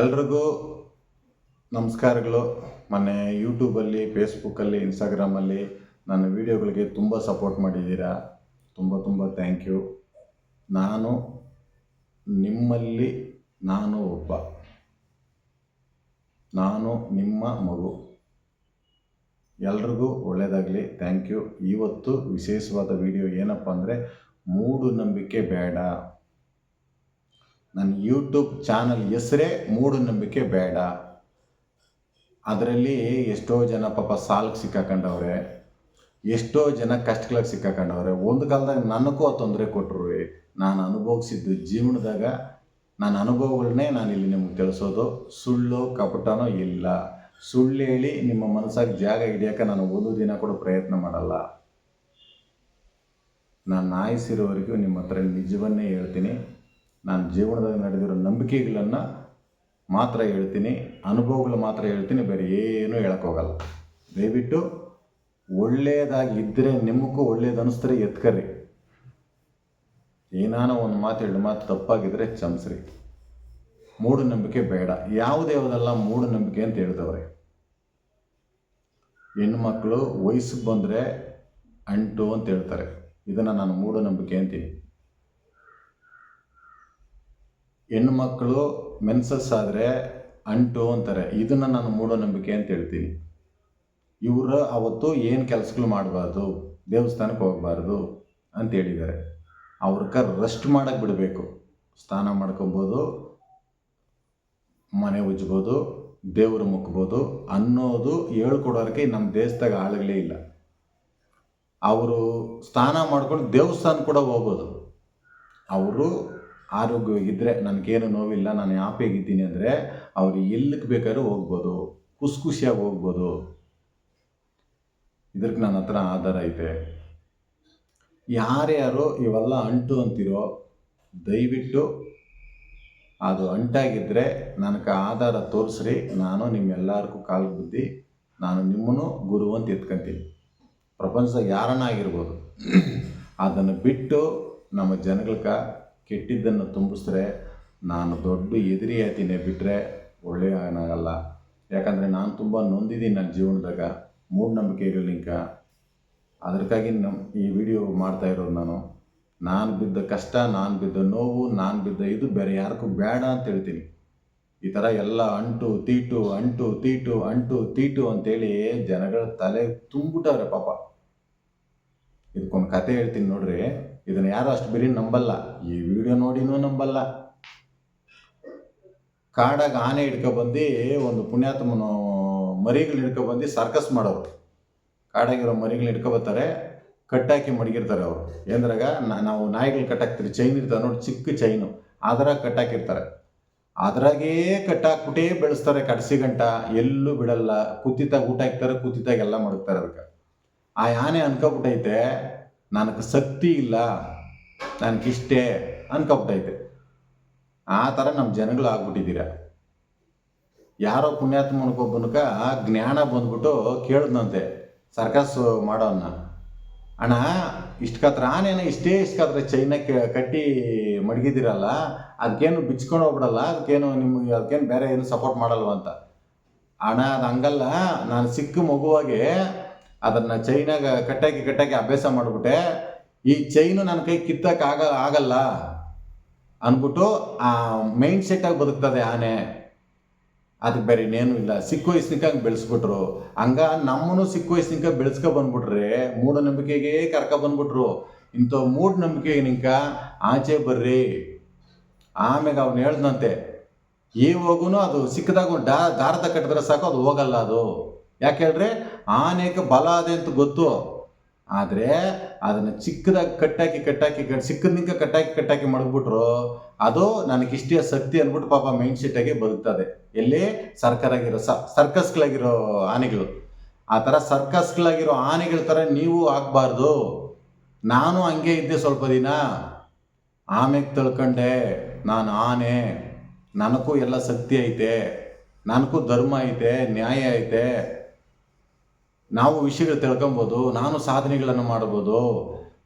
ಎಲ್ರಿಗೂ ನಮಸ್ಕಾರಗಳು. ಮೊನ್ನೆ ಯೂಟ್ಯೂಬಲ್ಲಿ ಫೇಸ್ಬುಕ್ಕಲ್ಲಿ ಇನ್ಸ್ಟಾಗ್ರಾಮಲ್ಲಿ ನನ್ನ ವೀಡಿಯೋಗಳಿಗೆ ತುಂಬ ಸಪೋರ್ಟ್ ಮಾಡಿದ್ದೀರಾ? ತುಂಬ ತುಂಬ ಥ್ಯಾಂಕ್ ಯು ನಾನು ನಿಮ್ಮಲ್ಲಿ ನಾನು ಒಬ್ಬ. ನಾನು ನಿಮ್ಮ ಮಗು. ಎಲ್ರಿಗೂ ಒಳ್ಳೆಯದಾಗಲಿ ಥ್ಯಾಂಕ್ ಯು ಇವತ್ತು ವಿಶೇಷವಾದ ವಿಡಿಯೋ ಏನಪ್ಪ ಅಂದರೆ ಮೂಢನಂಬಿಕೆ ಬೇಡ. ನನ್ನ ಯೂಟ್ಯೂಬ್ ಚಾನಲ್ ಹೆಸರೇ ಮೂಢನಂಬಿಕೆ ಬೇಡ. ಅದರಲ್ಲಿ ಎಷ್ಟೋ ಜನ ಪಾಪ ಸಾಲಕ್ಕೆ ಸಿಕ್ಕಾಕೊಂಡವ್ರೆ, ಎಷ್ಟೋ ಜನ ಕಷ್ಟಗಳಿಗೆ ಸಿಕ್ಕಾಕೊಂಡವ್ರೆ. ಒಂದು ಕಾಲದಾಗ ನನಗೂ ಆ ತೊಂದರೆ ಕೊಟ್ಟರು ನಾನು ಅನುಭವಿಸಿದ್ದು ಜೀವನದಾಗ, ನನ್ನ ಅನುಭವಗಳನ್ನೇ ನಾನು ಇಲ್ಲಿ ನಿಮ್ಗೆ ತಿಳಿಸೋದು. ಸುಳ್ಳು ಕಪಟನೋ ಇಲ್ಲ. ಸುಳ್ಳು ಹೇಳಿ ನಿಮ್ಮ ಮನಸ್ಸಾಗಿ ಜಾಗ ಹಿಡಿಯೋಕೆ ನಾನು ಒಂದು ದಿನ ಕೂಡ ಪ್ರಯತ್ನ ಮಾಡಲ್ಲ. ನಾನು ನಾಯಿಸಿರೋವರೆಗೂ ನಿಮ್ಮ ಹತ್ರ ನಿಜವನ್ನೇ ಹೇಳ್ತೀನಿ. ನಾನು ಜೀವನದಾಗ ನಡೆದಿರೋ ನಂಬಿಕೆಗಳನ್ನು ಮಾತ್ರ ಹೇಳ್ತೀನಿ ಅನುಭವಗಳು ಮಾತ್ರ ಹೇಳ್ತೀನಿ, ಬೇರೆ ಏನೂ ಹೇಳೋಕ್ಕೋಗಲ್ಲ ದಯವಿಟ್ಟು ಒಳ್ಳೆಯದಾಗಿ ಇದ್ದರೆ ನಿಮಗೂ ಒಳ್ಳೇದು ಅನಿಸಿದ್ರೆ ಎತ್ಕರಿ. ಏನಾನೋ ಒಂದು ಮಾತು, ಎರಡು ಮಾತು ತಪ್ಪಾಗಿದ್ದರೆ ಚಮಸ್ರಿ ಮೂಢನಂಬಿಕೆ ಬೇಡ. ಯಾವುದೇ ಯಾವುದಲ್ಲ ಮೂಢನಂಬಿಕೆ ಅಂತ ಹೇಳ್ತವ್ರೆ ಹೆಣ್ಮಕ್ಳು ವಯಸ್ಸಿಗೆ ಬಂದರೆ ಅಂಟು ಅಂತ ಹೇಳ್ತಾರೆ. ಇದನ್ನು ನಾನು ಮೂಢನಂಬಿಕೆ ಅಂತೀನಿ. ಹೆಣ್ಮಕ್ಳು ಮೆನ್ಸಸ್ ಆದರೆ ಅಂಟು ಅಂತಾರೆ. ಇದನ್ನು ನಾನು ಮೂಢನಂಬಿಕೆ ಅಂತ ಹೇಳ್ತೀನಿ. ಇವರು ಅವತ್ತು ಏನು ಕೆಲಸಗಳು ಮಾಡಬಾರ್ದು, ದೇವಸ್ಥಾನಕ್ಕೆ ಹೋಗಬಾರ್ದು ಅಂತ ಹೇಳಿದ್ದಾರೆ. ಅವ್ರಕ್ಕ ರೆಸ್ಟ್ ಮಾಡೋಕ್ಕೆ ಬಿಡಬೇಕು. ಸ್ನಾನ ಮಾಡ್ಕೊಬೋದು, ಮನೆ ಉಜ್ಬೋದು, ದೇವರು ಮುಕ್ಬೋದು ಅನ್ನೋದು ಹೇಳ್ಕೊಡೋರಿಗೆ ನಮ್ಮ ದೇಶದಾಗ ಆಳುಗಳೇ ಇಲ್ಲ. ಅವರು ಸ್ನಾನ ಮಾಡ್ಕೊಂಡು ದೇವಸ್ಥಾನ ಕೂಡ ಹೋಗ್ಬೋದು. ಅವರು ಆರೋಗ್ಯವಾಗಿದ್ದರೆ ನನಗೇನು ನೋವಿಲ್ಲ, ನಾನು ಹ್ಯಾಪಿಯಾಗಿದ್ದೀನಿ ಅಂದರೆ ಅವರು ಎಲ್ಲಿಗೆ ಬೇಕಾದ್ರೂ ಹೋಗ್ಬೋದು ಖುಷಿ ಖುಷಿಯಾಗಿ ಹೋಗ್ಬೋದು. ಇದಕ್ಕೆ ನನ್ನ ಹತ್ರ ಆಧಾರ ಐತೆ. ಯಾರ್ಯಾರು ಇವೆಲ್ಲ ಅಂಟು ಅಂತಿರೋ, ದಯವಿಟ್ಟು ಅದು ಅಂಟಾಗಿದ್ದರೆ ನನಗೆ ಆಧಾರ ತೋರಿಸ್ರಿ, ನಾನು ನಿಮ್ಮೆಲ್ಲರಿಗೂ ಕಾಲು ಬುದ್ಧಿ ನಾನು ನಿಮ್ಮನ್ನು ಗುರು ಅಂತ ಎತ್ಕೊಂತೀನಿ. ಪ್ರಪಂಚದಾಗ ಯಾರನ್ನ ಆಗಿರ್ಬೋದು ಅದನ್ನು ಬಿಟ್ಟು ನಮ್ಮ ಜನಗಳ್ಗೆ ಕೆಟ್ಟಿದ್ದನ್ನು ತುಂಬಿಸಿದ್ರೆ ನಾನು ದೊಡ್ಡ ಎದುರಿ ಹೇಳ್ತೀನಿ ಬಿಟ್ಟರೆ ಒಳ್ಳೆಯ ಏನಾಗಲ್ಲ ಯಾಕಂದರೆ ನಾನು ತುಂಬ ನೊಂದಿದ್ದೀನಿ ನನ್ನ ಜೀವನದಾಗ ಮೂಢನಂಬಿಕೆಗಳಿಂಕ ಅದಕ್ಕಾಗಿ ನಮ್ಮ ಈ ವಿಡಿಯೋ ಮಾಡ್ತಾ ಇರೋದು ನಾನು. ನಾನು ಬಿದ್ದ ಕಷ್ಟ, ನಾನು ಬಿದ್ದ ನೋವು, ನಾನು ಬಿದ್ದ ಇದು ಬೇರೆ ಯಾರಿಗೂ ಬೇಡ ಅಂತ ಹೇಳ್ತೀನಿ. ಈ ಥರ ಎಲ್ಲ ಅಂಟು, ತೀಟು ಅಂಟು ತೀಟು ಅಂಟು, ತೀಟು ಅಂತೇಳಿ ಜನಗಳ ತಲೆ ತುಂಬಿಟ್ಟವ್ರೆ ಪಾಪ. ಇದಕ್ಕೊಂದು ಕತೆ ಹೇಳ್ತೀನಿ ನೋಡ್ರಿ. ಇದನ್ನು ಯಾರು ಅಷ್ಟು ಬರೀ ನಂಬಲ್ಲ? ಈ ವಿಡಿಯೋ ನೋಡಿನೂ ನಂಬಲ್ಲ. ಕಾಡಾಗ ಆನೆ ಹಿಡ್ಕೊಬಂದು, ಒಂದು ಪುಣ್ಯಾತ್ಮನ ಮರಿಗಳು ಹಿಡ್ಕೊಬಂದು ಸರ್ಕಸ್ ಮಾಡೋರು. ಕಾಡಾಗಿರೋ ಮರಿಗಳು ಹಿಡ್ಕೊಬತ್ತಾರೆ, ಕಟ್ಟಾಕಿ ಮಡಗಿರ್ತಾರೆ ಅವರು. ಏನದ್ರಾಗ ನಾವು ನಾಯಿಗಳು ಕಟ್ಟಾಕ್ತೀರಿ ಚೈನ್ ಇರ್ತಾರೆ ನೋಡಿ, ಚಿಕ್ಕ ಚೈನು ಅದ್ರಾಗ ಕಟ್ಟಾಕಿರ್ತಾರೆ. ಅದ್ರಾಗೇ ಕಟ್ಟಾಕ್ಬಿಟ್ಟೇ ಬೆಳೆಸ್ತಾರೆ ಕಡ್ಸಿ ಗಂಟ. ಎಲ್ಲೂ ಬಿಡಲ್ಲ. ಕುತ್ತಿತಾಗ ಊಟ ಹಾಕ್ತಾರೆ ಕುತ್ತಿತಾಗ ಎಲ್ಲ ಮಡಗ್ತಾರೆ ಅದಕ್ಕೆ. ಆ ಆನೆ ಅನ್ಕೊಬಿಟ್ಟೈತೆ ನನಗೆ ಶಕ್ತಿ ಇಲ್ಲ ನನಗಿಷ್ಟೇ ಅನ್ಕೊಬಿಟ್ಟೈತೆ. ಆ ಥರ ನಮ್ಮ ಜನಗಳು ಆಗ್ಬಿಟ್ಟಿದ್ದೀರ? ಯಾರೋ ಪುಣ್ಯಾತ್ಮನಗೊಬ್ಬನಕ ಜ್ಞಾನ ಬಂದ್ಬಿಟ್ಟು ಕೇಳಿದ್ನಂತೆ ಸರ್ಕಸ್ ಮಾಡೋನ್ನ. ಅಣ್ಣ, ಇಷ್ಟಕತ್ರ ಆನೇನೋ ಇಷ್ಟೇ ಇಷ್ಟಕತ್ರ ಚೈನಕ್ಕೆ ಕಟ್ಟಿ ಮಡಗಿದ್ದೀರಲ್ಲ, ಅದಕ್ಕೇನು ಬಿಚ್ಕೊಂಡು ಹೋಗ್ಬಿಡಲ್ಲ, ಅದಕ್ಕೇನು ನಿಮಗೆ, ಅದಕ್ಕೇನು ಬೇರೆ ಏನು ಸಪೋರ್ಟ್ ಮಾಡಲ್ವ ಅಂತ. ಅಣ್ಣ ಅದು ಹಂಗಲ್ಲ ನಾನು ಸಿಕ್ಕ ಮಗುವಾಗೆ ಅದನ್ನು ಚೈನಾಗ ಕಟ್ಟಾಕಿ ಕಟ್ಟಾಕಿ ಅಭ್ಯಾಸ ಮಾಡಿಬಿಟ್ಟೆ. ಈ ಚೈನು ನನ್ನ ಕೈ ಕಿತ್ತಕ್ಕೆ ಆಗ, ಆಗಲ್ಲ ಅಂದ್ಬಿಟ್ಟು ಆ ಮೈಂಡ್ ಆಗಿ ಬದುಕ್ತದೆ ಆನೆ. ಅದಕ್ಕೆ ಬೇರೆ ಇನ್ನೇನು ಇಲ್ಲ. ಸಿಕ್ಕ ವಯಸ್ಸಿನಕ ಬೆಳೆಸ್ಬಿಟ್ರು. ಹಂಗ ನಮ್ಮನ್ನು ಸಿಕ್ಕ ವಯಸ್ಸಿನಕ ಬೆಳೆಸ್ಕೊ ಬಂದ್ಬಿಟ್ರೆ ಮೂಢನಂಬಿಕೆಗೆ ಕರ್ಕ ಬಂದ್ಬಿಟ್ರು. ಇಂಥ ಮೂಢನಂಬಿಕೆ ನಿಂಕ ಆಚೆ ಬರ್ರಿ. ಆಮ್ಯಾಗ ಅವ್ನು ಹೇಳ್ದಂತೆ ಈ ಹೋಗುನು ಅದು ಸಿಕ್ಕದಾಗ ಡಾ, ದಾರದ ಕಟ್ಟಿದ್ರೆ ಸಾಕು, ಅದು ಹೋಗಲ್ಲ ಅದು. ಯಾಕೆ ಹೇಳ್ರಿ? ಆನೆಗೆ ಬಲ ಅದೇ ಅಂತ ಗೊತ್ತು. ಆದರೆ ಅದನ್ನು ಚಿಕ್ಕದಾಗಿ ಕಟ್ಟಾಕಿ ಕಟ್ಟಾಕಿ, ಕಟ್ ಕಟ್ಟಾಕಿ ಕಟ್ಟಾಕಿ ಮಡಗ್ಬಿಟ್ರು, ಅದು ನನಗಿಷ್ಟೇ ಶಕ್ತಿ ಅಂದ್ಬಿಟ್ಟು ಪಾಪ ಮೈಂಡ್ ಸೆಟ್ಟಾಗಿ ಬದುಕ್ತದೆ. ಎಲ್ಲಿ? ಸರ್ಕಾರಾಗಿರೋ ಸ, ಸರ್ಕಸ್ಗಳಾಗಿರೋ ಆನೆಗಳು. ಆ ಥರ ಸರ್ಕಸ್ಗಳಾಗಿರೋ ಆನೆಗಳ ಥರ ನೀವು ಆಗಬಾರ್ದು. ನಾನು ಹಂಗೆ ಇದ್ದೆ ಸ್ವಲ್ಪ ದಿನ. ಆಮೆಗೆ ತಿಳ್ಕೊಂಡೆ, ನಾನು ಆನೆ. ನನಗೂ ಎಲ್ಲ ಶಕ್ತಿ ಐತೆ. ನನಗೂ ಧರ್ಮ ಐತೆ, ನ್ಯಾಯ ಐತೆ. ನಾವು ವಿಷಯಗಳು ತಿಳ್ಕೊಬೋದು, ನಾನು ಸಾಧನೆಗಳನ್ನು ಮಾಡ್ಬೋದು,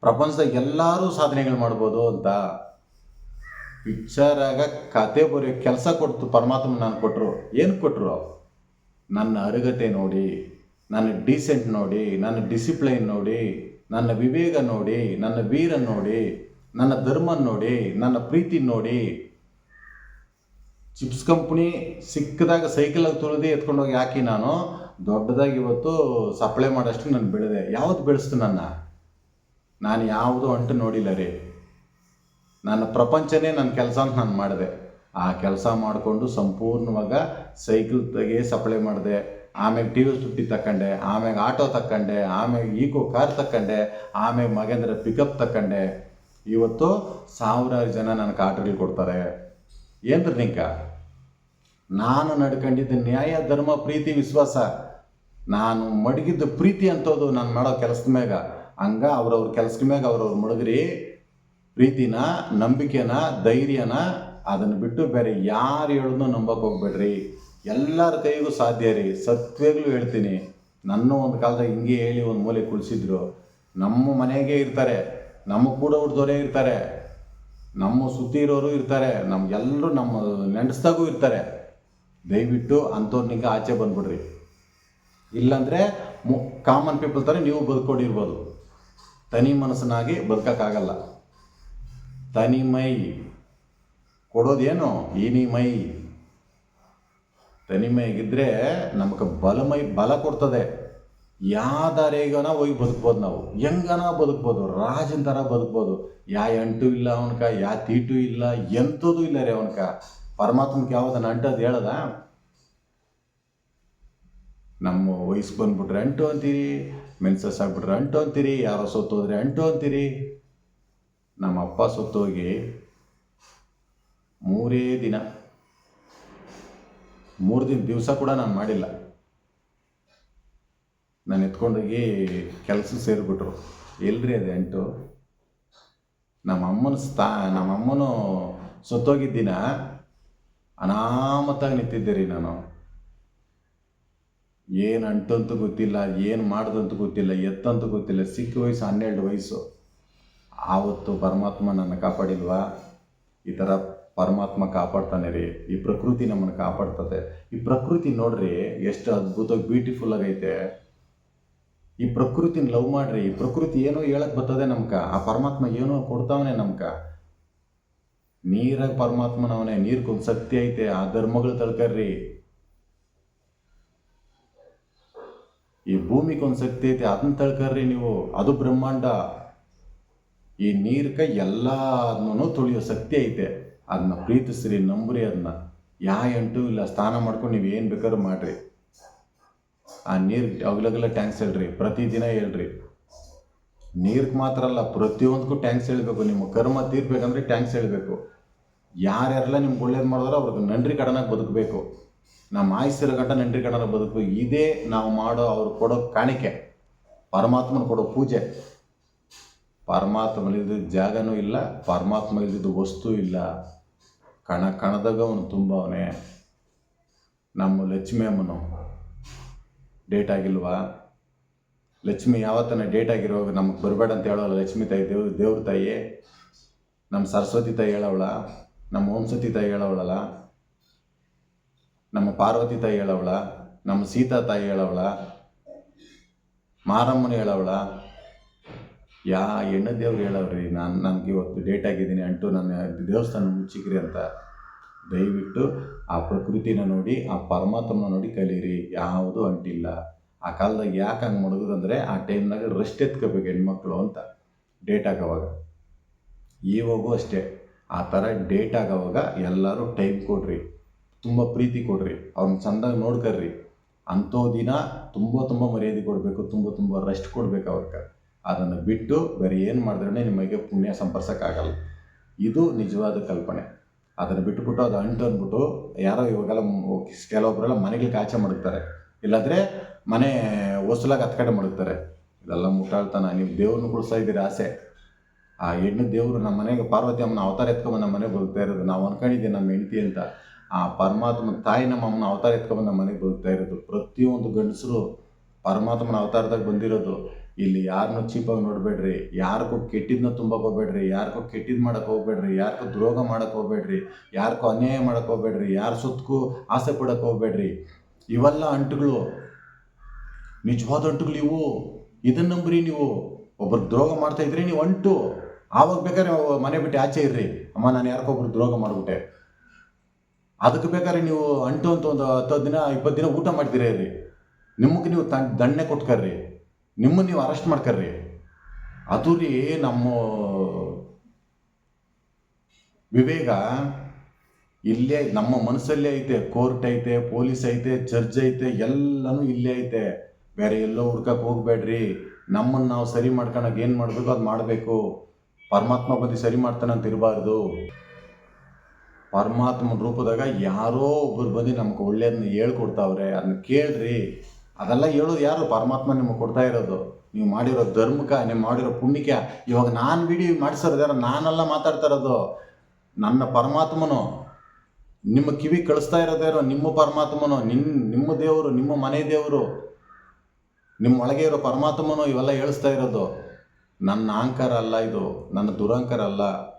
ಪ್ರಪಂಚದಾಗ ಎಲ್ಲರೂ ಸಾಧನೆಗಳು ಮಾಡ್ಬೋದು ಅಂತ ಪಿಕ್ಚರ್ ಆಗ ಕತೆ ಬರೆಯೋ ಕೆಲಸ ಕೊಡ್ತು ಪರಮಾತ್ಮ ನಾನು ಕೊಟ್ಟರು ಏನು ಕೊಟ್ಟರು ನನ್ನ ಅರುಗತೆ ನೋಡಿ, ನನ್ನ ಡೀಸೆಂಟ್ ನೋಡಿ, ನನ್ನ ಡಿಸಿಪ್ಲೈನ್ ನೋಡಿ, ನನ್ನ ವಿವೇಕ ನೋಡಿ, ನನ್ನ ವೀರ ನೋಡಿ, ನನ್ನ ಧರ್ಮ ನೋಡಿ, ನನ್ನ ಪ್ರೀತಿ ನೋಡಿ. ಚಿಪ್ಸ್ ಕಂಪ್ನಿ ಸಿಕ್ಕದಾಗ ಸೈಕಲಾಗಿ ತುಳಿದು ಎತ್ಕೊಂಡೋಗಿ ಹಾಕಿ ನಾನು ದೊಡ್ಡದಾಗಿ ಇವತ್ತು ಸಪ್ಲೈ ಮಾಡೋಷ್ಟು ನಾನು ಬೆಳೆದೆ. ಯಾವ್ದು ಬೆಳೆಸ್ತು ನನ್ನ? ನಾನು ಯಾವುದು ಅಂಟು ನೋಡಿಲ್ಲ ರೀ. ನನ್ನ ಪ್ರಪಂಚನೇ ನನ್ನ ಕೆಲಸ ಅಂತ ನಾನು ಮಾಡಿದೆ. ಆ ಕೆಲಸ ಮಾಡಿಕೊಂಡು ಸಂಪೂರ್ಣವಾಗ ಸೈಕಲ್ ತೆಗೆ ಸಪ್ಲೈ ಮಾಡಿದೆ. ಆಮ್ಯಾಗ ಟಿ ವಿ ಫಿಫ್ಟಿ ತಕ್ಕಂಡೆ, ಆಮ್ಯಾಗ ಆಟೋ ತಕ್ಕಂಡೆ, ಆಮ್ಯಾಗ ಈಕೋ ಕಾರ್ ತಕ್ಕಂಡೆ, ಆಮ್ಯಾಗ ಮಗೇಂದ್ರ ಪಿಕಪ್ ತಕ್ಕಂಡೆ. ಇವತ್ತು ಸಾವಿರಾರು ಜನ ನನಗೆ ಆರ್ಡರ್ಗಳು ಕೊಡ್ತಾರೆ. ಏನ್ರಿ ನಿಂಕ ನಾನು ನಡ್ಕೊಂಡಿದ್ದ ನ್ಯಾಯ, ಧರ್ಮ, ಪ್ರೀತಿ, ವಿಶ್ವಾಸ. ನಾನು ಮಡಗಿದ್ದ ಪ್ರೀತಿ ಅಂತೋದು ನಾನು ಮಾಡೋ ಕೆಲಸದ ಮ್ಯಾಗ. ಹಂಗ ಅವ್ರವ್ರ ಕೆಲಸದ ಮ್ಯಾಗ ಅವ್ರವ್ರ ಮಡಗ್ರಿ. ಪ್ರೀತಿನ, ನಂಬಿಕೆನ, ಧೈರ್ಯನ ಅದನ್ನು ಬಿಟ್ಟು ಬೇರೆ ಯಾರು ಹೇಳೋದನ್ನು ನಂಬಕ್ಕೆ ಹೋಗ್ಬೇಡ್ರಿ. ಎಲ್ಲರ ಕೈಗೂ ಸಾಧ್ಯ ರೀ. ಸತ್ವೇಗ್ಲೂ ಹೇಳ್ತೀನಿ. ನನ್ನ ಒಂದು ಕಾಲದಾಗ ಹಿಂಗೆ ಹೇಳಿ ಒಂದು ಮೂಲೆ ಕುಳಿಸಿದ್ರು. ನಮ್ಮ ಮನೆಗೆ ಇರ್ತಾರೆ. ನಮ್ಮ ಕೂಡ ಹುಡ್ದವರೇ ಇರ್ತಾರೆ. ನಮ್ಮ ಸುತ್ತಿ ಇರೋರು ಇರ್ತಾರೆ. ನಮ್ಗೆಲ್ಲರೂ ನಮ್ಮ ನೆನೆಸ್ದಾಗೂ ಇರ್ತಾರೆ. ದಯವಿಟ್ಟು ಅಂಥವ್ರನಿಂಗ ಆಚೆ ಬಂದ್ಬಿಡ್ರಿ. ಇಲ್ಲಾಂದರೆ ಕಾಮನ್ ಪೀಪಲ್ ಥರ ನೀವು ಬದುಕೊಂಡಿರ್ಬೋದು ತನಿ ಮನಸ್ಸನ್ನಾಗಿ ಬದುಕೋಕ್ಕಾಗಲ್ಲ. ತನಿ ಮೈ ಕೊಡೋದೇನು? ಈನಿ ಮೈ ತನಿಮೈಗಿದ್ರೆ ನಮಗೆ ಬಲಮೈ, ಬಲ ಕೊಡ್ತದೆ. ಯಾವ್ದಾರೇಗನ ಹೋಗಿ ಬದುಕ್ಬೋದು ನಾವು. ಹೆಂಗನ ಬದುಕ್ಬೋದು? ರಾಜನ ಥರ ಬದುಕ್ಬೋದು. ಯಾ ಎಂಟು ಇಲ್ಲ ಅವನಕ, ಯಾ ತೀಟು ಇಲ್ಲ ಎಂಥದ್ದು ಇಲ್ಲ ರೀ ಅವನಕ. ಪರಮಾತ್ಮಕ್ಕೆ ಯಾವ್ದನ್ನ ಅಂಟೋದು ಹೇಳದ? ನಮ್ಮ ವಯಸ್ಸು ಬಂದ್ಬಿಟ್ರೆ ಅಂಟು ಅಂತೀರಿ, ಮೆನ್ಸಸ್ ಆಗ್ಬಿಟ್ರೆ ಅಂಟು ಅಂತೀರಿ, ಯಾರೋ ಸತ್ತೋದ್ರೆ ಅಂಟು ಅಂತೀರಿ. ನಮ್ಮ ಅಪ್ಪ ಸೊತ್ತೋಗಿ ಮೂರೇ ದಿನ, ಮೂರು ದಿನ ದಿವಸ ಕೂಡ ನಾನು ಮಾಡಿಲ್ಲ. ನಾನು ಎತ್ಕೊಂಡೋಗಿ ಕೆಲಸ ಸೇರಿಬಿಟ್ರು. ಎಲ್ರಿ ಅದು ಅಂಟು. ನಮ್ಮ ಅಮ್ಮನ ಸ್ಥಾ ನಮ್ಮ ಅಮ್ಮನೂ ಸತ್ತೋಗಿದ್ದ ದಿನ ಅನಾಮತ್ತಾಗಿ ನಿಂತಿದ್ದೆ ರೀ ನಾನು. ಏನು ಅಂಟಂತ ಗೊತ್ತಿಲ್ಲ, ಏನು ಮಾಡ್ದಂತ ಗೊತ್ತಿಲ್ಲ, ಎತ್ತಂತ ಗೊತ್ತಿಲ್ಲ, ಸಿಕ್ಕ ವಯಸ್ಸು ಹನ್ನೆರಡು ವಯಸ್ಸು. ಆವತ್ತು ಪರಮಾತ್ಮ ನನ್ನ ಕಾಪಾಡಿಲ್ವಾ? ಈ ಥರ ಪರಮಾತ್ಮ ಕಾಪಾಡ್ತಾನೆ ರೀ. ಈ ಪ್ರಕೃತಿ ನಮ್ಮನ್ನು ಕಾಪಾಡ್ತದೆ. ಈ ಪ್ರಕೃತಿ ನೋಡ್ರಿ, ಎಷ್ಟು ಅದ್ಭುತವಾಗಿ ಬ್ಯೂಟಿಫುಲ್ ಆಗೈತೆ. ಈ ಪ್ರಕೃತಿನ ಲವ್ ಮಾಡ್ರಿ. ಈ ಪ್ರಕೃತಿ ಏನೋ ಹೇಳಕ್ ಬರ್ತದೆ ನಮ್ಕ. ಆ ಪರಮಾತ್ಮ ಏನೋ ಕೊಡ್ತಾವನೆ ನಮ್ಕ. ನೀರಾಗ ಪರಮಾತ್ಮನವನೇ ನೀರ್ಗೊಂದು ಶಕ್ತಿ ಐತೆ. ಆ ಧರ್ಮಗಳು ತಳ್ಕರ್ರಿ ಈ ಭೂಮಿಗೊಂದು ಶಕ್ತಿ ಐತಿ, ಅದನ್ನ ತಳ್ಕರ್ರಿ ನೀವು. ಅದು ಬ್ರಹ್ಮಾಂಡ. ಈ ನೀರ್ಕ ಎಲ್ಲಾದ್ನೂ ತುಳಿಯೋ ಶಕ್ತಿ ಐತೆ. ಅದನ್ನ ಪ್ರೀತಿಸ್ರಿ, ನಂಬ್ರಿ ಅದನ್ನ ಯಾ ಎಂಟು ಇಲ್ಲ, ಸ್ನಾನ ಮಾಡ್ಕೊಂಡು ನೀವು ಏನು ಬೇಕಾದ್ರೂ ಮಾಡ್ರಿ. ಆ ನೀರು ಅವಾಗಲಗಲ್ಲ ಟ್ಯಾಂಕ್ಸ್ ಹೇಳ್ರಿ, ಪ್ರತಿದಿನ ಹೇಳ್ರಿ. ನೀರ್ಗೆ ಮಾತ್ರ ಅಲ್ಲ ಪ್ರತಿಯೊಂದಕ್ಕೂ ಟ್ಯಾಂಕ್ಸ್ ಹೇಳಬೇಕು. ನಿಮ್ಮ ಕರ್ಮ ತೀರ್ಬೇಕಂದ್ರೆ ಟ್ಯಾಂಕ್ಸ್ ಹೇಳ್ಬೇಕು. ಯಾರ್ಯಾರೆಲ್ಲ ನಿಮ್ಗೆ ಒಳ್ಳೇದು ಮಾಡಿದ್ರೆ ಅವ್ರಿಗೆ ನನ್ರಿ ಕಡನಾಗಿ ಬದುಕಬೇಕು. ನಮ್ಮ ಆಯಸ್ಸಿರ ಗಂಟ ನೆಂಟ್ರಿ ಗಂಟನ ಬದುಕು, ಇದೇ ನಾವು ಮಾಡೋ ಅವ್ರು ಕೊಡೋ ಕಾಣಿಕೆ, ಪರಮಾತ್ಮನ ಕೊಡೋ ಪೂಜೆ. ಪರಮಾತ್ಮ ಇಲ್ದಿದ್ದ ಜಾಗನೂ ಇಲ್ಲ ಪರಮಾತ್ಮ ಇಲ್ದಿದ್ದ ವಸ್ತು ಇಲ್ಲ. ಕಣ ಕಣದಾಗ ಅವನು ತುಂಬವನೇ. ನಮ್ಮ ಲಕ್ಷ್ಮಿ ಅಮ್ಮನು ಡೇಟ್ ಆಗಿಲ್ವಾ? ಲಕ್ಷ್ಮಿ ಯಾವತ್ತನ ಡೇಟ್ ಆಗಿರುವಾಗ ನಮಗೆ ಬರಬೇಡ ಅಂತ ಹೇಳೋಲ್ಲ ಲಕ್ಷ್ಮಿ ತಾಯಿ, ದೇವ್, ದೇವ್ರ ತಾಯಿ ನಮ್ಮ ಸರಸ್ವತಿ ತಾಯಿ ಹೇಳವಳ ನಮ್ಮ ಓಂಸತಿ ತಾಯಿ ಹೇಳವಳಲ್ಲ. ನಮ್ಮ ಪಾರ್ವತಿ ತಾಯಿ ಹೇಳವಳ, ನಮ್ಮ ಸೀತಾ ತಾಯಿ ಹೇಳವಳ, ಮಾರಮ್ಮನ ಹೇಳವಳ. ಯಾ ಹೆಣ್ಣು ದೇವ್ರು ಹೇಳವ್ರಿ, ನಾನು ನನಗೆ ಇವತ್ತು ಡೇಟ್ ಆಗಿದ್ದೀನಿ ಅಂಟು ನನ್ನ ದೇವಸ್ಥಾನ ಮುಚ್ಚಿಕ್ರಿ ಅಂತ ದಯವಿಟ್ಟು ಆ ಪ್ರಕೃತಿನ ನೋಡಿ, ಆ ಪರಮಾತ್ಮನ ನೋಡಿ ಕಲೀರಿ, ಯಾವುದೂ ಅಂಟಿಲ್ಲ. ಆ ಕಾಲದಾಗ ಯಾಕೆ ಹಂಗೆ ಮಡಗೋದಂದ್ರೆ ಆ ಟೈಮ್ನಾಗ ರೆಸ್ಟ್ ಎತ್ಕೋಬೇಕು ಹೆಣ್ಮಕ್ಳು ಅಂತ ಡೇಟ್ ಆಗೋವಾಗ. ಇವಾಗೂ ಅಷ್ಟೇ. ಆ ಥರ ಡೇಟ್ ಆಗೋವಾಗ ಎಲ್ಲರೂ ಟೈಮ್ ಕೊಡ್ರಿ. ತುಂಬ ಪ್ರೀತಿ ಕೊಡ್ರಿ. ಅವ್ರನ್ನ ಚಂದಾಗಿ ನೋಡ್ಕರ್ರಿ. ಅಂಥೋ ದಿನ ತುಂಬ ತುಂಬ ಮರ್ಯಾದೆ ಕೊಡಬೇಕು, ತುಂಬ ತುಂಬ ರೆಸ್ಟ್ ಕೊಡ್ಬೇಕು ಅವ್ರಿಗೆ ಅದನ್ನು ಬಿಟ್ಟು ಬೇರೆ ಏನು ಮಾಡಿದ್ರೆ ನಿಮಗೆ ಪುಣ್ಯ ಸಂಪರ್ಸೋಕ್ಕಾಗಲ್ಲ. ಇದು ನಿಜವಾದ ಕಲ್ಪನೆ. ಅದನ್ನು ಬಿಟ್ಟುಬಿಟ್ಟು ಅದು ಅಂಟು ಅಂದ್ಬಿಟ್ಟು ಯಾರೋ ಇವಾಗೆಲ್ಲ ಕೆಲವೊಬ್ಬರೆಲ್ಲ ಮನೆಗಳಿಗೆ ಆಚೆ ಮಡಗ್ತಾರೆ. ಇಲ್ಲಾಂದರೆ ಮನೆ ಹೊಸಲಾಗಿ ಹತ್ತು ಕಡೆ ಮಡಗ್ತಾರೆ. ಇದೆಲ್ಲ ಮುಟ್ಟಾಳ್ತಾನ, ನೀವು ದೇವ್ರನ್ನ ಕುಡಿಸ್ತಾ ಇದ್ದೀರಿ ಆಸೆ. ಆ ಹೆಣ್ಣು ದೇವರು ನಮ್ಮ ಮನೆಗೆ ಪಾರ್ವತಿ ಅಮ್ಮನ ಅವತಾರ ಎತ್ಕೊಂಡು ನಮ್ಮ ಮನೆಗೆ ಬರ್ತಾ ಇರೋದು. ನಾವು ಅನ್ಕೊಂಡಿದ್ದೀವಿ ನಮ್ಮ ಹೆಂಡತಿ ಅಂತ. ಆ ಪರಮಾತ್ಮ ತಾಯಿ ನಮ್ಮ ಅಮ್ಮನ ಅವತಾರ ಎತ್ಕೊಂಡು ನಮ್ಮ ಮನೆಗೆ ಬರ್ತಾ ಇರೋದು ಪ್ರತಿಯೊಂದು ಗಂಡಸರು ಪರಮಾತ್ಮನ ಅವತಾರದಾಗ ಬಂದಿರೋದು, ಇಲ್ಲಿ ಯಾರನ್ನೂ ಚೀಪಾಗಿ ನೋಡಬೇಡ್ರಿ ಯಾರಿಗೂ ಕೆಟ್ಟಿದ್ನ ತುಂಬಕ್ಕೆ ಹೋಗ್ಬೇಡ್ರಿ ಯಾರಿಗೂ ಕೆಟ್ಟಿದ್ದು ಮಾಡಕ್ಕೆ ಹೋಗ್ಬೇಡ್ರಿ ಯಾರಿಗೂ ದ್ರೋಹ ಮಾಡಕ್ಕೆ ಹೋಗ್ಬೇಡ್ರಿ ಯಾರಿಗೂ ಅನ್ಯಾಯ ಮಾಡಕ್ಕೆ ಹೋಗ್ಬೇಡ್ರಿ, ಯಾರ ಸುತ್ತಕ್ಕೂ ಆಸೆ ಪಡಕ್ಕೆ ಹೋಗ್ಬೇಡ್ರಿ. ಇವೆಲ್ಲ ಅಂಟುಗಳು, ನಿಜವಾದ ಅಂಟುಗಳು ಇವು. ಇದನ್ನ ನಂಬ್ರಿ ನೀವು. ಒಬ್ಬರು ದ್ರೋಹ ಮಾಡ್ತಾ ಇದ್ರಿ ನೀವು ಅಂಟು. ಆವಾಗ ಬೇಕಾದ್ರೆ ಮನೆ ಬಿಟ್ಟು ಆಚೆ ಇರ್ರಿ. ಅಮ್ಮ, ನಾನು ಯಾರಿಗೊಬ್ರು ದ್ರೋಹ ಮಾಡಿಬಿಟ್ಟೆ. ಅದಕ್ಕೆ ಬೇಕಾದ್ರೆ ನೀವು ಅಂಟು ಅಂತ ಒಂದು ಹತ್ತು ದಿನ, ಇಪ್ಪತ್ತು ದಿನ ಊಟ ಮಾಡ್ತೀರಾ ರೀ. ನಿಮಗೆ ನೀವು ತನ್ ದಂಡನೆ ಕೊಟ್ಕರ್ರಿ. ನಿಮ್ಮನ್ನು ನೀವು ಅರೆಸ್ಟ್ ಮಾಡ್ಕರ್ರಿ. ಅದು ರೀ ನಮ್ಮ ವಿವೇಕ, ಇಲ್ಲೇ ನಮ್ಮ ಮನಸ್ಸಲ್ಲೇ ಐತೆ, ಕೋರ್ಟ್ ಐತೆ, ಪೊಲೀಸ್ ಐತೆ ಜಡ್ಜ್ ಐತೆ, ಎಲ್ಲನೂ ಇಲ್ಲೇ ಐತೆ. ಬೇರೆ ಎಲ್ಲೋ ಹುಡ್ಕಕ್ಕೆ ಹೋಗ್ಬೇಡ್ರಿ. ನಮ್ಮನ್ನು ನಾವು ಸರಿ ಮಾಡ್ಕೊಳಕ್ಕೆ ಏನು ಮಾಡಬೇಕು ಅದು ಮಾಡಬೇಕು. ಪರಮಾತ್ಮ ಬಂದು ಸರಿ ಮಾಡ್ತಾನಂತ ಇರಬಾರ್ದು. ಪರಮಾತ್ಮನ ರೂಪದಾಗ ಯಾರೋ ಒಬ್ಬರು ಬಂದು ನಮ್ಗೆ ಒಳ್ಳೆಯದನ್ನ ಹೇಳ್ಕೊಡ್ತಾವ್ರೆ ಅದನ್ನ ಕೇಳ್ರಿ. ಅದೆಲ್ಲ ಹೇಳೋದು ಯಾರು? ಪರಮಾತ್ಮ ನಿಮಗೆ ಕೊಡ್ತಾ ಇರೋದು. ನೀವು ಮಾಡಿರೋ ಧರ್ಮಕ ನೀವು ಮಾಡಿರೋ ಪುಣ್ಯಕ್ಕೆ, ಇವಾಗ ನಾನು ವಿಡಿಯೋ ಯಾರ ನಾನೆಲ್ಲ ಮಾತಾಡ್ತಾ ಇರೋದು. ನನ್ನ ಪರಮಾತ್ಮನು ನಿಮ್ಮ ಕಿವಿ ಕಳಿಸ್ತಾ ಇರೋದ್ಯಾರೋ ನಿಮ್ಮ ಪರಮಾತ್ಮನು ನಿನ್ನ ನಿಮ್ಮ ದೇವರು, ನಿಮ್ಮ ಮನೆ ದೇವರು, ನಿಮ್ಮ ಒಳಗೆ ಇರೋ ಪರಮಾತ್ಮನು ಇವೆಲ್ಲ ಹೇಳಿಸ್ತಾ ಇರೋದು. ನನ್ನ ಅಹಂಕಾರ ಅಲ್ಲ ಇದು, ನನ್ನ ದುರಂಕಾರ ಅಲ್ಲ.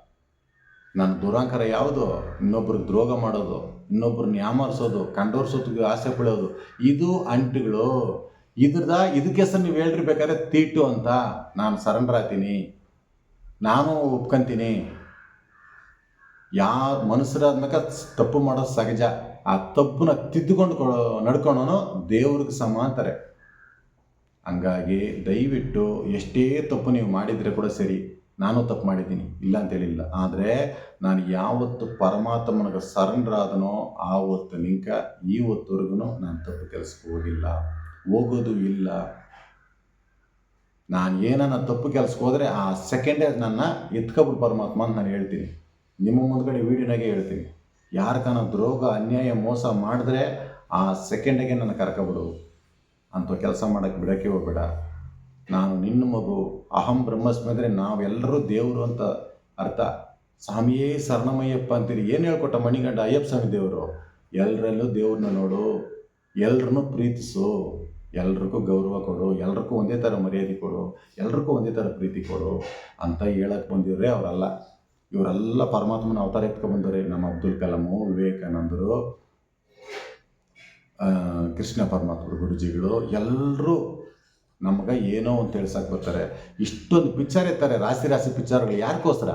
ನನ್ನ ದುರಾಂಕಾರ ಯಾವುದು? ಇನ್ನೊಬ್ರಿಗೆ ದ್ರೋಹ ಮಾಡೋದು, ಇನ್ನೊಬ್ರನ್ನ ಯಾಮರ್ಸೋದು, ಕಂಡೋರ್ಸೋದಕ್ಕೆ ಆಸೆ ಬೀಳೋದು ಇದು ಅಂಟುಗಳು. ಇದ್ರದ ಇದಕ್ಕೆ ಹೆಸರು ನೀವು ಹೇಳ್ರಿ ಬೇಕಾದ್ರೆ ತೀಟು ಅಂತ ನಾನು ಸರೆಂಡರ್ ಆಗ್ತೀನಿ. ನಾನು ಒಪ್ಕೊಂತೀನಿ. ಯಾವ ಮನುಷ್ಯರಾದ್ಮೇಲೆ ತಪ್ಪು ಮಾಡೋದು ಸಹಜ. ಆ ತಪ್ಪನ್ನ ತಿದ್ದುಕೊಂಡು ನಡ್ಕೊಳೋನು ದೇವ್ರಿಗೆ ಸಮ ಅಂತಾರೆ ಹಂಗಾಗಿ ದಯವಿಟ್ಟು ಎಷ್ಟೇ ತಪ್ಪು ನೀವು ಮಾಡಿದರೆ ಕೂಡ ಸರಿ. ನಾನು ತಪ್ಪು ಮಾಡಿದ್ದೀನಿ, ಇಲ್ಲ ಅಂತ ಹೇಳಿಲ್ಲ. ಆದರೆ ನಾನು ಯಾವತ್ತು ಪರಮಾತ್ಮನಿಗೆ ಸರೆಂಡರ್ ಆದನೋ ಆವತ್ತು ನಿಂಕ ಈ ಹೊತ್ತುವರೆಗೂ ನಾನು ತಪ್ಪು ಕೆಲಸಕ್ಕೆ ಹೋಗಿಲ್ಲ ಹೋಗೋದು ಇಲ್ಲ. ನಾನು ಏನನ್ನ ತಪ್ಪು ಕೆಲಸಕ್ಕೆ ಹೋದರೆ ಆ ಸೆಕೆಂಡೇ ನನ್ನ ಎತ್ಕೊಬಿಡು ಪರಮಾತ್ಮ ಅಂತ ನಾನು ಹೇಳ್ತೀನಿ. ನಿಮ್ಮ ಮುಂದ್ಗಡೆ ವೀಡಿಯೋನಾಗೆ ಹೇಳ್ತೀನಿ. ಯಾರಕನ ದ್ರೋಗ ಅನ್ಯಾಯ, ಮೋಸ ಮಾಡಿದ್ರೆ ಆ ಸೆಕೆಂಡಿಗೆ ನನ್ನ ಕರ್ಕೊಬಿಡು. ಅಂತ ಕೆಲಸ ಮಾಡೋಕ್ಕೆ ಬಿಡೋಕ್ಕೆ ಹೋಗ್ಬೇಡ. ನಾನು ನಿನ್ನ ಮಗು, ಅಹಂ ಬ್ರಹ್ಮಸ್ಮಿ ಅಂದರೆ ನಾವೆಲ್ಲರೂ ದೇವರು ಅಂತ ಅರ್ಥ. ಸ್ವಾಮಿಯೇ ಶರಣಮಯ್ಯಪ್ಪ ಅಂತೀರಿ. ಏನು ಹೇಳ್ಕೊಟ್ಟ ಮಣಿಗಂಡ, ಅಯ್ಯಪ್ಪ ಸ್ವಾಮಿ ದೇವರು? ಎಲ್ಲರಲ್ಲೂ ದೇವ್ರನ್ನ ನೋಡು, ಎಲ್ರನ್ನೂ ಪ್ರೀತಿಸು. ಎಲ್ರಿಗೂ ಗೌರವ ಕೊಡು, ಎಲ್ರಿಗೂ ಒಂದೇ ಥರ ಮರ್ಯಾದೆ ಕೊಡು, ಎಲ್ರಿಗೂ ಒಂದೇ ಥರ ಪ್ರೀತಿ ಕೊಡು ಅಂತ ಹೇಳಕ್ಕೆ ಬಂದಿದ್ರೆ ಅವರಲ್ಲ. ಇವರೆಲ್ಲ ಪರಮಾತ್ಮನ ಅವತಾರ ಎತ್ಕೊಂಡ್ಬಂದವ್ರೆ ನಮ್ಮ ಅಬ್ದುಲ್ ಕಲಾಮು ವಿವೇಕಾನಂದರು ಕೃಷ್ಣ ಪರಮಾತ್ಮರು, ಗುರುಜಿಗಳು ಎಲ್ಲರೂ ನಮ್ಗೆ ಏನೋ ಅಂತ ಹೇಳ್ಸಕ್ಕೆ ಬರ್ತಾರೆ. ಇಷ್ಟೊಂದು ಪಿಕ್ಚರ್ ಇರ್ತಾರೆ, ರಾಶಿ ರಾಶಿ ಪಿಕ್ಚರ್ಗಳು. ಯಾರಿಗೋಸ್ಕರ?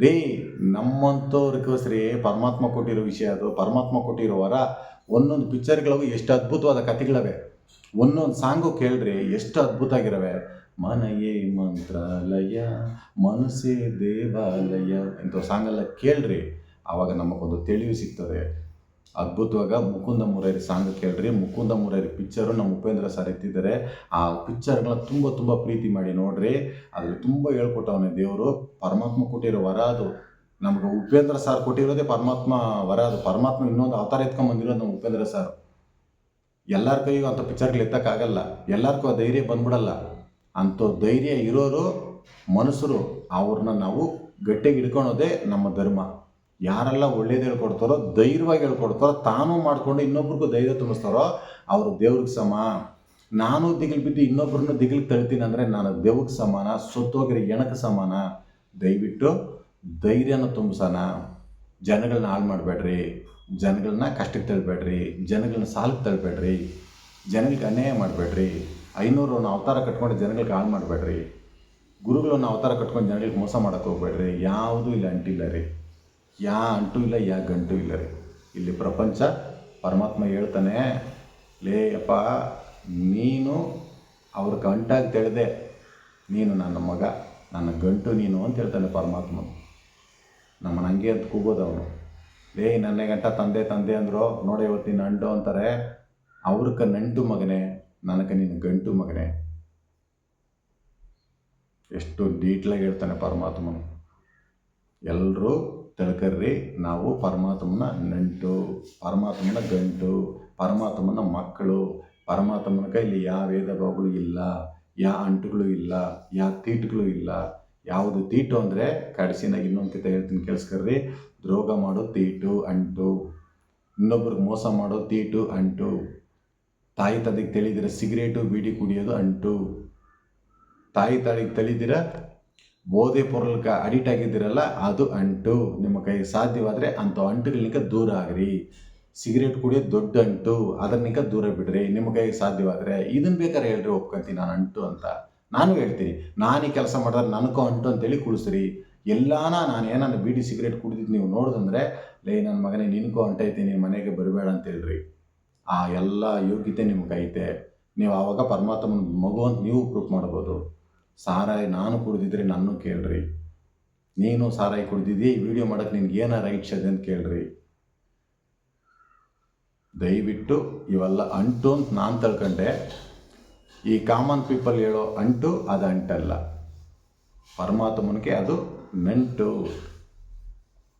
ರೀ ನಮ್ಮಂಥವ್ರಿಗೋಸ್ರಿ ಪರಮಾತ್ಮ ಕೊಟ್ಟಿರೋ ವಿಷಯ ಅದು. ಪರಮಾತ್ಮ ಕೊಟ್ಟಿರೋ ವರ. ಒಂದೊಂದು ಪಿಕ್ಚರ್ಗಳಿಗೂ ಎಷ್ಟು ಅದ್ಭುತವಾದ ಕಥೆಗಳವೆ. ಒಂದೊಂದು ಸಾಂಗು ಕೇಳ್ರಿ ಎಷ್ಟು ಅದ್ಭುತ ಆಗಿರವೆ ಮನೆಯೇ ಮಂತ್ರಾಲಯ, ಮನಸ್ಸೇ ದೇವಾಲಯ ಇಂಥ ಸಾಂಗೆಲ್ಲ ಕೇಳ್ರಿ ಆವಾಗ ನಮಗೊಂದು ತಿಳಿವು ಸಿಗ್ತದೆ. ಅದ್ಭುತವಾಗ ಮುಕುಂದ ಮುರಾರಿ ಸಾಂಗ್ ಕೇಳ್ರಿ. ಮುಕುಂದ ಮುರಾರಿ ಪಿಕ್ಚರು ನಮ್ಮ ಉಪೇಂದ್ರ ಸರ್ ಎತ್ತಿದ್ದಾರೆ. ಆ ಪಿಕ್ಚರ್ಗಳನ್ನ ತುಂಬ ತುಂಬ ಪ್ರೀತಿ ಮಾಡಿ ನೋಡ್ರಿ. ಅದ್ರಲ್ಲಿ ತುಂಬ ಹೇಳ್ಕೊಟ್ಟವನೇ ದೇವರು. ಪರಮಾತ್ಮ ಕೊಟ್ಟಿರೋ ವರ ಅದು. ನಮ್ಗೆ ಉಪೇಂದ್ರ ಸರ್ ಕೊಟ್ಟಿರೋದೇ ಪರಮಾತ್ಮ ವರ ಅದು. ಪರಮಾತ್ಮ ಇನ್ನೊಂದು ಅವತಾರ ಎತ್ಕೊಂಡ್ ಬಂದಿರೋದು ನಮ್ಮ ಉಪೇಂದ್ರ ಸರ್ ಎಲ್ಲರ ಕೈಗೂ ಅಂಥ ಪಿಕ್ಚರ್ಗಳು ಎತ್ತಕ್ಕಾಗಲ್ಲ ಎಲ್ಲರಿಗೂ ಆ ಧೈರ್ಯ ಬಂದ್ಬಿಡಲ್ಲ. ಅಂಥ ಧೈರ್ಯ ಇರೋರು ಮನುಷ್ಯರು. ಅವ್ರನ್ನ ನಾವು ಗಟ್ಟಿಗೆ ಹಿಡ್ಕೊಳೋದೇ ನಮ್ಮ ಧರ್ಮ. ಯಾರೆಲ್ಲ ಒಳ್ಳೇದು ಹೇಳ್ಕೊಡ್ತಾರೋ, ಧೈರ್ಯವಾಗಿ ಹೇಳ್ಕೊಡ್ತಾರೋ, ತಾನು ಮಾಡಿಕೊಂಡು ಇನ್ನೊಬ್ರಿಗೂ ಧೈರ್ಯ ತುಂಬಿಸ್ತಾರೋ, ಅವರು ದೇವ್ರಿಗೆ ಸಮ. ನಾನು ದಿಗಿಲು ಬಿದ್ದು ಇನ್ನೊಬ್ರನ್ನ ದಿಗಿಲು ತಳ್ತೀನಿ ಅಂದರೆ ನಾನು ದೇವ್ರಿಗೆ ಸಮಾನ, ಸುತ್ತೋಗಿರೋ ಎಣಕ್ಕೆ ಸಮಾನ. ದಯವಿಟ್ಟು ಧೈರ್ಯನ ತುಂಬಿಸೋಣ. ಜನಗಳನ್ನ ಹಾಳು ಮಾಡಬೇಡ್ರಿ. ಜನಗಳನ್ನ ಕಷ್ಟಕ್ಕೆ ತಳ್ಬೇಡ್ರಿ. ಜನಗಳನ್ನ ಸಾಲಕ್ಕೆ ತಳ್ಬೇಡ್ರಿ. ಜನಗಳಿಗೆ ಅನ್ಯಾಯ ಮಾಡಬೇಡ್ರಿ. ಐನೂರನ್ನ ಅವತಾರ ಕಟ್ಕೊಂಡು ಜನಗಳಿಗೆ ಹಾಳು ಮಾಡಬೇಡ್ರಿ. ಗುರುಗಳನ್ನ ಅವತಾರ ಕಟ್ಕೊಂಡು ಜನಗಳಿಗೆ ಮೋಸ ಮಾಡೋಕ್ಕೆ ಹೋಗ್ಬೇಡ್ರಿ. ಯಾವುದೂ ಇಲ್ಲ ಅಂಟಿಲ್ಲ ರೀ. ಯಾ ಅಂಟು ಇಲ್ಲ, ಯಾ ಗಂಟು ಇಲ್ಲ ರೀ. ಇಲ್ಲಿ ಪ್ರಪಂಚ ಪರಮಾತ್ಮ ಹೇಳ್ತಾನೆ, ಲೇ ಅಪ್ಪ, ನೀನು ಅವ್ರ ಗಂಟಾಗಿ ತಿಳಿದೆ, ನೀನು ನನ್ನ ಮಗ, ನನ್ನ ಗಂಟು ನೀನು ಅಂತ ಹೇಳ್ತಾನೆ ಪರಮಾತ್ಮ. ನಮ್ಮನ್ನ ಹಂಗೆ ಅಂತ ಕೂಗೋದು ಅವನು. ಲೇ, ನನ್ನ ಗಂಟ ತಂದೆ ತಂದೆ ಅಂದರು, ನೋಡಿ ಇವತ್ತಿನ ಅಂಟು ಅಂತಾರೆ, ಅವ್ರಕ್ಕ ನಂಟು ಮಗನೇ ನನಗೆ ನಿನ್ನ ಗಂಟು ಮಗನೇ. ಎಷ್ಟು ಡೀಟ್ಲಾಗಿ ಹೇಳ್ತಾನೆ ಪರಮಾತ್ಮನು. ಎಲ್ಲರೂ ತಿಳ್ಕರ್ರಿ ನಾವು ಪರಮಾತ್ಮನ ನಂಟು, ಪರಮಾತ್ಮನ ಗಂಟು, ಪರಮಾತ್ಮನ ಮಕ್ಕಳು, ಪರಮಾತ್ಮನ ಕೈಲಿ ಯಾವ ವೇದ ಭಾವಗಳು ಇಲ್ಲ ಯಾವ ಅಂಟುಗಳು ಇಲ್ಲ ಯಾವ ತೀಟುಗಳು ಇಲ್ಲ, ಯಾವುದು ತೀಟು ಅಂದರೆ ಕಡಿಸಿನಾಗ ಇನ್ನೊಂದು ಕಿತ ಹೇಳ್ತೀನಿ ಕೇಳಿಸ್ಕರ್ರಿ, ದ್ರೋಗ ಮಾಡೋ ತೀಟು, ಅಂಟು, ಇನ್ನೊಬ್ರಿಗೆ ಮೋಸ ಮಾಡೋ ತೀಟು, ಅಂಟು, ತಾಯಿ ತಂದೆಗೆ ತಿಳಿದಿರ ಸಿಗರೇಟು, ಬೀಡಿ ಕುಡಿಯೋದು ಅಂಟು, ತಾಯಿ ತಾಯಿಗೆ ತಳಿದಿರ ಬೋಧೆ ಪೊರ್ಲಕ್ಕೆ ಅಡಿಕ್ಟ್ ಆಗಿದ್ದೀರಲ್ಲ, ಅದು ಅಂಟು. ನಿಮ್ಮ ಕೈಗೆ ಸಾಧ್ಯವಾದರೆ ಅಂಥ ಅಂಟುಗಳಿಂದ ದೂರ ಆಗ್ರಿ. ಸಿಗರೇಟ್ ಕುಡಿಯೋದು ದೊಡ್ಡ ಅಂಟು. ಅದನ್ನಿಂದ ದೂರ ಬಿಡ್ರಿ. ನಿಮ್ಮ ಕೈಗೆ ಸಾಧ್ಯವಾದರೆ ಇದನ್ನು ಬೇಕಾದ್ರೆ ಹೇಳ್ರಿ, ಒಪ್ಕೊಂತೀನಿ ನಾನು ಅಂಟು ಅಂತ. ನಾನು ಹೇಳ್ತೀನಿ, ನಾನು ಈ ಕೆಲಸ ಮಾಡಿದ್ರೆ ನನಗೂ ಅಂಟು ಅಂತೇಳಿ ಕುಳಿಸ್ರಿ. ಎಲ್ಲಾನ ನಾನು ಏನಾನ ಬೀಡಿ ಸಿಗರೇಟ್ ಕುಡಿದಿದ್ದು ನೀವು ನೋಡಿದ್ರೆ ಲೇ ನನ್ನ ಮಗನೇ, ನಿನಗೂ ಅಂಟೈತಿ, ನೀನು ಮನೆಗೆ ಬರಬೇಡ ಅಂತ ಹೇಳ್ರಿ ಆ ಎಲ್ಲ ಯೋಗ್ಯತೆ ನಿಮ್ಗೆ ಐತೆ. ನೀವು ಆವಾಗ ಪರಮಾತ್ಮನ ಮಗು ಅಂತ ನೀವು ಪ್ರೂಫ್ ಮಾಡ್ಬೋದು. ಸಾರಾಯಿ ನಾನು ಕುಡಿದಿದ್ರೆ ನಾನು ಕೇಳ್ರಿ. ನೀನು ಸಾರಾಯಿ ಕುಡಿದಿದ್ದಿ ವಿಡಿಯೋ ಮಾಡೋಕ್ಕೆ ನಿನ್ಗೆ ಏನ ರೈಟ್ಸ್ ಇದೆ ಅಂತ ಕೇಳ್ರಿ. ದಯವಿಟ್ಟು ಇವೆಲ್ಲ ಅಂಟು ಅಂತ ನಾನು ತಿಳ್ಕೊಂಡೆ. ಈ ಕಾಮನ್ ಪೀಪಲ್ ಹೇಳೋ ಅಂಟು ಅದು ಅಂಟಲ್ಲ. ಪರಮಾತ್ಮನಿಗೆ ಅದು ನಂಟು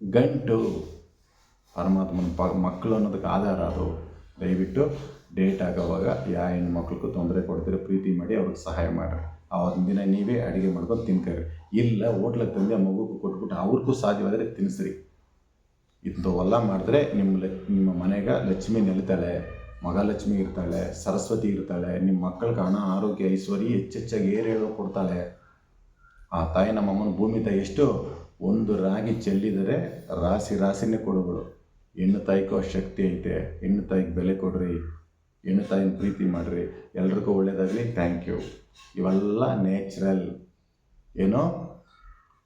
ಗಂಟು. ಪರಮಾತ್ಮನ ಪ, ಮಕ್ಕಳು ಅನ್ನೋದಕ್ಕೆ ಆಧಾರ ಅದು. ದಯವಿಟ್ಟು ಡೇಟ್ ಆಗೋವಾಗ ಯಾವ ಹೆಣ್ಮಕ್ಳಿಗೂ ತೊಂದರೆ ಕೊಡ್ತೀರಿ ಪ್ರೀತಿ ಮಾಡಿ ಅವ್ರಿಗೆ ಸಹಾಯ ಮಾಡಿರಿ. ಆವತ್ತಿನ ದಿನ ನೀವೇ ಅಡುಗೆ ಮಾಡ್ಕೊಂಡು ತಿನ್ಕರಿ. ಇಲ್ಲ, ಹೋಟ್ಲಿಗೆ ತಂದು ಆ ಮಗುಗೂ ಕೊಟ್ಬಿಟ್ಟು ಅವ್ರಿಗೂ ಸಾಧ್ಯವಾದರೆ ತಿನ್ನಿಸ್ರಿ. ಇಂಥವೆಲ್ಲ ಮಾಡಿದ್ರೆ ನಿಮ್ಮ ಲ, ನಿಮ್ಮ ಮನೆಗೆ ಲಕ್ಷ್ಮಿ ನೆಲಿತಾಳೆ, ಮಗ ಲಕ್ಷ್ಮಿ ಇರ್ತಾಳೆ, ಸರಸ್ವತಿ ಇರ್ತಾಳೆ, ನಿಮ್ಮ ಮಕ್ಕಳಿಗೆ ಹಣ, ಆರೋಗ್ಯ, ಐಶ್ವರ್ಯ ಹೆಚ್ಚೆಚ್ಚಾಗಿ ಏರೇಳು ಕೊಡ್ತಾಳೆ. ಆ ತಾಯಿ ನಮ್ಮಮ್ಮನ ಭೂಮಿ ತಾಯಿ ಎಷ್ಟು? ಒಂದು ರಾಗಿ ಚೆಲ್ಲಿದರೆ ರಾಶಿ ರಾಶಿನೇ ಕೊಡುಗಳು. ಹೆಣ್ಣು ತಾಯಿಗೂ ಶಕ್ತಿ ಐತೆ. ಹೆಣ್ಣು ತಾಯಿಗೆ ಬೆಲೆ ಕೊಡ್ರಿ. ಹೆಣ್ಣು ತಾಯಿನ ಪ್ರೀತಿ ಮಾಡಿರಿ. ಎಲ್ರಿಗೂ ಒಳ್ಳೆಯದಾಗಲಿ ಥ್ಯಾಂಕ್ ಯು ಇವೆಲ್ಲ ನೇಚರಲ್ ಏನೋ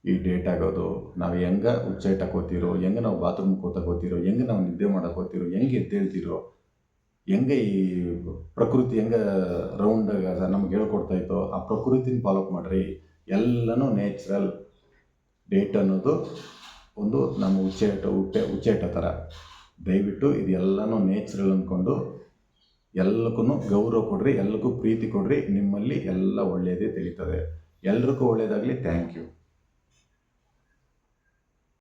ಈ ಡೇಟ್ ಆಗೋದು. ನಾವು ಹೆಂಗೆ ಉಚ್ಚೈಟ್ ಹಾಕೋತಿರೋ ಹೆಂಗೆ ನಾವು ಬಾತ್ರೂಮ್ ಕೂತಕೋತಿರೋ ಹೆಂಗೆ ನಾವು ನಿದ್ದೆ ಮಾಡೋಕೋತಿರೋ ಹೆಂಗೆ ಎದ್ದೇಳ್ತಿರೋ, ಹೆಂಗೆ ಈ ಪ್ರಕೃತಿ ಹೆಂಗೆ ರೌಂಡ್ ನಮ್ಗೆ ಹೇಳ್ಕೊಡ್ತಾ ಇತ್ತೋ, ಆ ಪ್ರಕೃತಿನ ಫಾಲೋಅಪ್ ಮಾಡಿರಿ. ಎಲ್ಲನೂ ನ್ಯಾಚುರಲ್ ಡೇಟ್ ಅನ್ನೋದು ಒಂದು ನಮ್ಮ ಉಚ್ಚೇಟ ಹುಟ್ಟೆ ಉಚ್ಚೇಟ ಥರ ದಯವಿಟ್ಟು ಇದೆಲ್ಲನೂ ನೇಚರಲ್ ಅಂದ್ಕೊಂಡು ಎಲ್ಲಕ್ಕೂ ಗೌರವ ಕೊಡ್ರಿ ಎಲ್ಲಕ್ಕೂ ಪ್ರೀತಿ ಕೊಡ್ರಿ ನಿಮ್ಮಲ್ಲಿ ಎಲ್ಲ ಒಳ್ಳೆಯದೇ ತಿಳಿತದೆ. ಎಲ್ರಿಗೂ ಒಳ್ಳೆಯದಾಗಲಿ ಥ್ಯಾಂಕ್ ಯು